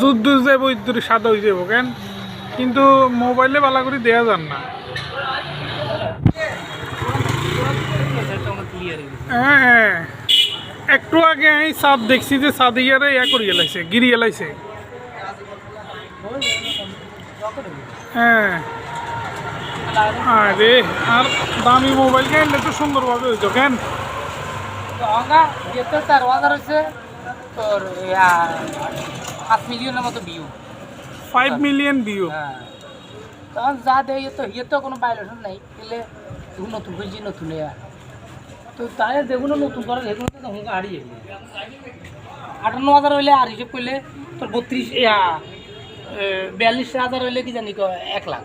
যুদ্ধ যাব ইদ্দুর সাদা হয়ে যাব কেন? কিন্তু মোবাইলে বালা করে দেয়া যান না। হ্যাঁ হ্যাঁ। একটু আগে আমি সাদ দেখছি যে সাদ ইয়ারে ইয়া করিয়ে লাইছে, গিরিয়ে লাইছে। হ্যাঁ। আরে, আর দামি মোবাইল কিনলে তো সুন্দরভাবে হইতো, কেন? তার সাত মিলিয়নের মতো ভিউ ফাইভ মিলিয়ন ভিউ হ্যাঁ। তখন যা দেয় ইয়ে তো ইয়ে তো কোনো ভাইলেশন নাই। এলে তুই নতুন বুঝছি নতুন তো তাই যেগুলো নতুন করে সেগুলো তো হুঙ্গা হারিয়ে আটান্ন হাজার হইলে আর হিসেব করলে তোর বত্রিশ বিয়াল্লিশ হাজার হইলে কি জানি কয়, এক লাখ।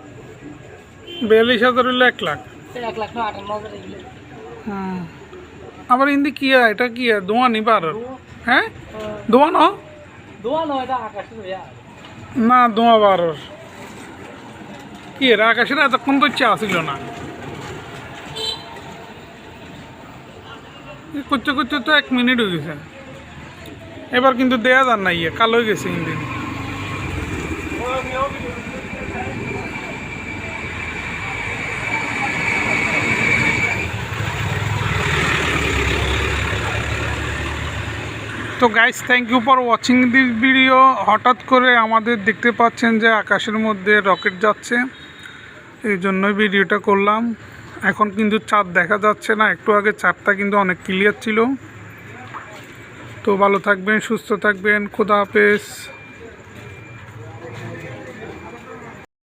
বিয়াল্লিশ হাজার হইলে এক লাখ। এক লাখ না আটান্ন হাজার এগুলো হুম। আবার ইন্দি কি এটা কি হয়? ধোঁয়া নিবার হ্যাঁ। ধোঁয়া ন? না, দোয়া বার কি এর আকাশের এতক্ষণ তো ইচ্ছা আসিল না। করতে করতে তো এক মিনিট হয়ে গেছে। এবার কিন্তু দেয়া যান না ইয়ে কালো হয়ে গেছে ইন্দিন তো guys thank you for watching this video হঠাৎ করে আমাদের দেখতে পাচ্ছেন যে আকাশের মধ্যে রকেট যাচ্ছে। এই জন্যই ভিডিওটা করলাম। এখন কিন্তু চাঁদ দেখা যাচ্ছে না। একটু আগে চাঁদটা কিন্তু অনেক ক্লিয়ার ছিল। তো ভালো থাকবেন, সুস্থ থাকবেন। খোদা হাফেজ।